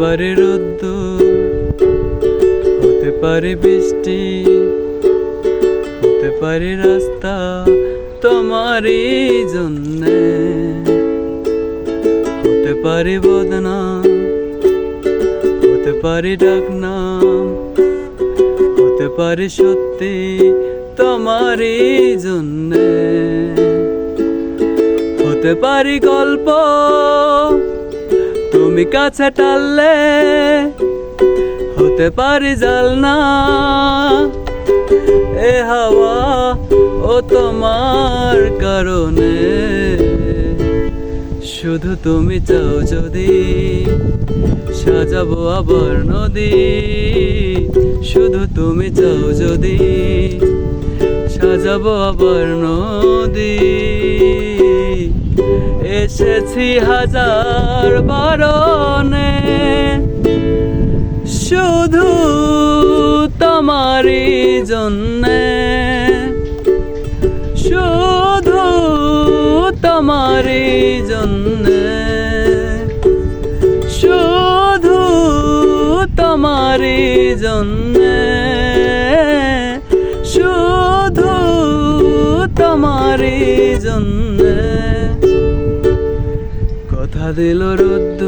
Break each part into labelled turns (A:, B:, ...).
A: পারে রোদ্দ হতে পারে বৃষ্টি হতে পারে রাস্তা তোমারই জন্যে হতে পারে বদনাম হতে পারে ডাকনাম হতে পারে সত্যি তোমারই জন্যে। হতে পারি গল্প, তুমি কাছে টাললে হতে পারি জালনা, এ হাওয়া ও তোমার কারণে। শুধু তুমি চাও যদি সাজাবো আবার নদী। শুধু তুমি চাও যদি সাজাবো আবার নদী। এসেছি হাজার বারণে। শুধু তোমারই জন্যে। তোমারই জন্যে। শুধু তোমারই জন্যে। শুধু তোমারই জন্যে। কথা দিল রোদ্দ,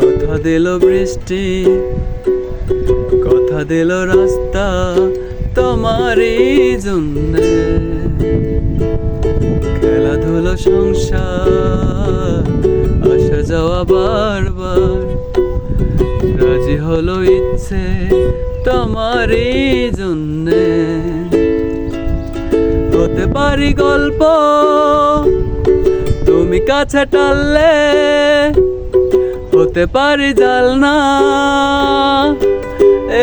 A: কথা দিল বৃষ্টি, কথা দিল রাস্তা তোমারই জন্যে। সংসার, আসা যাওয়া বারবার। রাজি হলো ইচ্ছে তোমারই জন্যে। হতে পারি গল্প, তুমি কাছে টাললে হতে পারি জালনা,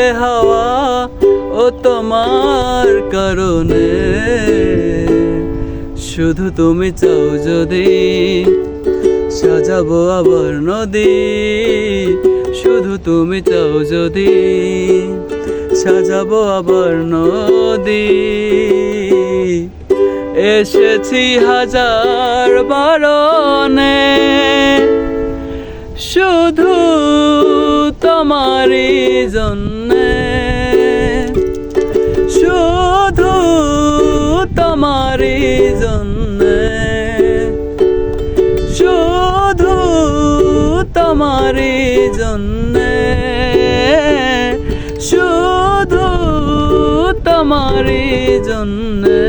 A: এ হাওয়া ও তোমার কারণে। শুধু তুমি চাও যদি সাজাবো আবার নদী। শুধু তুমি চাও যদি সাজাবো আবার নদী। এসেছি হাজার বারণে। শুধু তোমারই জন্যে তোমারই জন্যে। শুধু তোমারই জন্যে। শুধু তোমারই জন্যে।